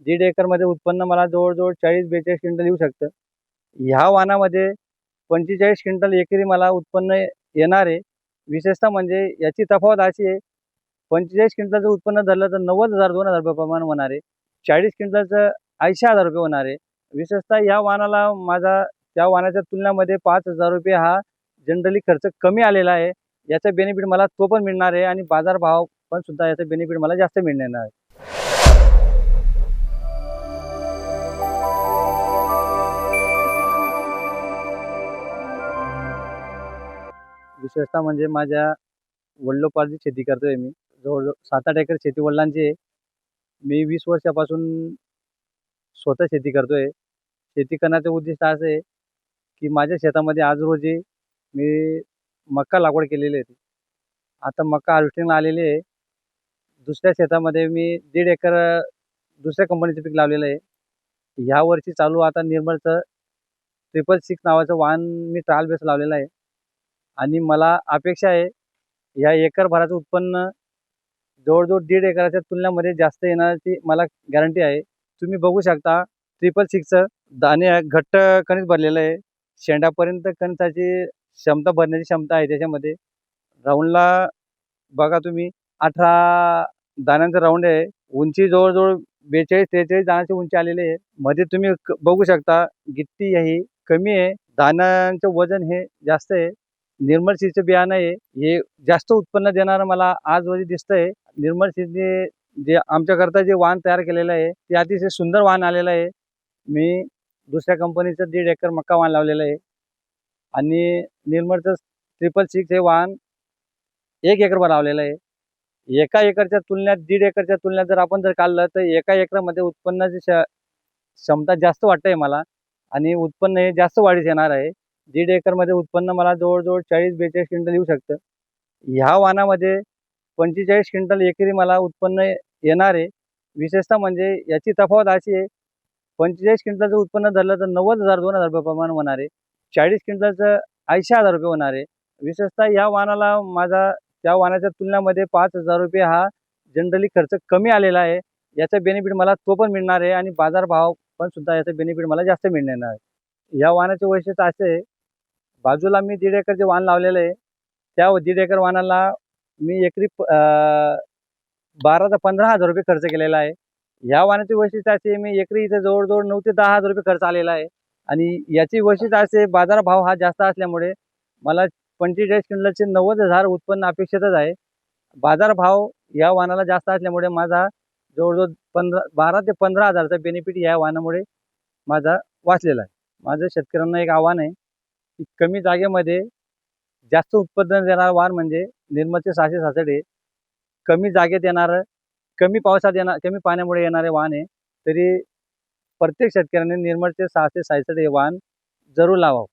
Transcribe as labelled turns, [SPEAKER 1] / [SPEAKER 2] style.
[SPEAKER 1] दीड एकरमध्ये उत्पन्न मला जवळजवळ चाळीस बेचाळीस क्विंटल येऊ शकतं. ह्या वाहनामध्ये पंचेचाळीस क्विंटल एकरी मला उत्पन्न येणार. आहे विशेषतः म्हणजे याची तफावत अशी आहे पंचेचाळीस क्विंटलचं उत्पन्न झालं तर नव्वद हजार दोन हजार रुपये प्रमाण होणार. आहे चाळीस क्विंटलचं ऐंशी हजार रुपये होणार. आहे विशेषतः या वाहनाला माझा त्या वाहनाच्या तुलनेमध्ये पाच हजार रुपये हा जनरली खर्च कमी आलेला आहे. याचा बेनिफिट मला तो पण मिळणार आहे आणि बाजारभाव पण सुद्धा याचा बेनिफिट मला जास्त मिळणार आहे. विशेषतः म्हणजे माझ्या वडिलोपार्जित शेती करतोय मी. जवळजवळ सात आठ एकर शेती वडिलांची आहे. मी वीस वर्षापासून स्वतः शेती करतोय. शेती करण्याचं उद्दिष्ट असं आहे की माझ्या शेतामध्ये आज रोजी मी मका लागवड केलेली आहे आता मका हार्वेस्टिंगला आलेली आहे. दुसऱ्या शेतामध्ये मी दीड एकर दुसऱ्या कंपनीचं पीक लावलेलं आहे. ह्या वर्षी चालू आता निर्मलचं ट्रिपल सिक्स नावाचं वाहन मी ट्रायल बेस लावलेलं आहे. आणि मला अपेक्षा आहे या एकर भराचं उत्पन्न जवळजवळ दीड एकराच्या तुलनेमध्ये जास्त येण्याची मला गॅरंटी आहे. तुम्ही बघू शकता ट्रिपल सिक्सचं दाणे आहे, घट्ट कणीस भरलेलं आहे. शेंडापर्यंत कणसाची क्षमता भरण्याची क्षमता आहे त्याच्यामध्ये. राऊंडला बघा तुम्ही अठरा दाण्यांचं राऊंड आहे. उंची जवळजवळ बेचाळीस त्रेचाळीस दाण्याची उंची आलेली आहे. मध्ये तुम्ही क- बघू शकता गिट्टी ही कमी आहे. दाण्यांचं वजन हे जास्त आहे. निर्मल सीडचं बियाणं आहे. हे जास्त उत्पन्न देणारं मला आज रोजी दिसतंय. निर्मल सीडने जे आमच्याकरता जे वाहन तयार केलेलं आहे ते अतिशय सुंदर वाहन आलेलं आहे. मी दुसऱ्या कंपनीचं दीड एकर मक्का वाहन लावलेलं आहे. आणि निर्मलचं ट्रिपल सिक्स हे वाहन एक एकरवर लावलेलं आहे. एका एकरच्या तुलनेत दीड एकरच्या तुलनेत जर आपण जर काढलं तर एका एकरामध्ये उत्पन्नाची क्षमता जास्त वाटते मला. आणि उत्पन्न हे जास्त वाढीस येणार आहे. दीड एकरमध्ये उत्पन्न मला जवळजवळ चाळीस बेचाळीस क्विंटल येऊ शकतं. ह्या वाहनामध्ये पंचेचाळीस क्विंटल एकरी मला उत्पन्न येणार. आहे विशेषतः म्हणजे याची तफावत अशी आहे पंचेचाळीस क्विंटलचं उत्पन्न धरलं तर नव्वद हजार दोन हजार रुपये प्रमाण होणार. आहे चाळीस क्विंटलचं ऐंशी हजार रुपये होणार. आहे विशेषतः या वाहनाला माझा त्या वाहनाच्या तुलनेमध्ये पाच हजार रुपये हा जनरली खर्च कमी आलेला आहे. याचा बेनिफिट मला तो पण मिळणार आहे आणि बाजारभाव पण सुद्धा याचा बेनिफिट मला जास्त मिळणार आहे. या वाहनाचे वैशिष्ट्य असे आहे बाजूला मी दीड एकरचे वाहन लावलेलं आहे त्या दीड एकर वाहनाला मी एकरी प- बारा ते पंधरा हजार रुपये खर्च केलेला आहे. ह्या वाहनाचे वैशिष्ट्य असे मी एकरी इथे जवळजवळ नऊ ते दहा हजार रुपये खर्च आलेला आहे. आणि याची वैशिष्ट्य असे बाजार बाजारभाव हा जास्त असल्यामुळे मला पंचेचाळीस क्विंटलचे नव्वद हजार उत्पन्न अपेक्षितच आहे. बाजारभाव या वाहनाला जास्त असल्यामुळे माझा जवळजवळ पंधरा बारा ते पंधरा हजारचा बेनिफिट या वाहनामुळे माझा वाचलेला आहे. माझं शेतकऱ्यांना एक आव्हान आहे की कमी जागेमध्ये जास्त उत्पादन देणारं वाहन म्हणजे निर्मलचे सहाशे सहासष्ट कमी जागेत येणारं कमी पावसात येणार कमी पाण्यामुळे येणारे वाहन आहे तरी प्रत्येक शेतकऱ्याने निर्मलचे सहाशे सहासष्ट हे वाहन जरूर लावावं.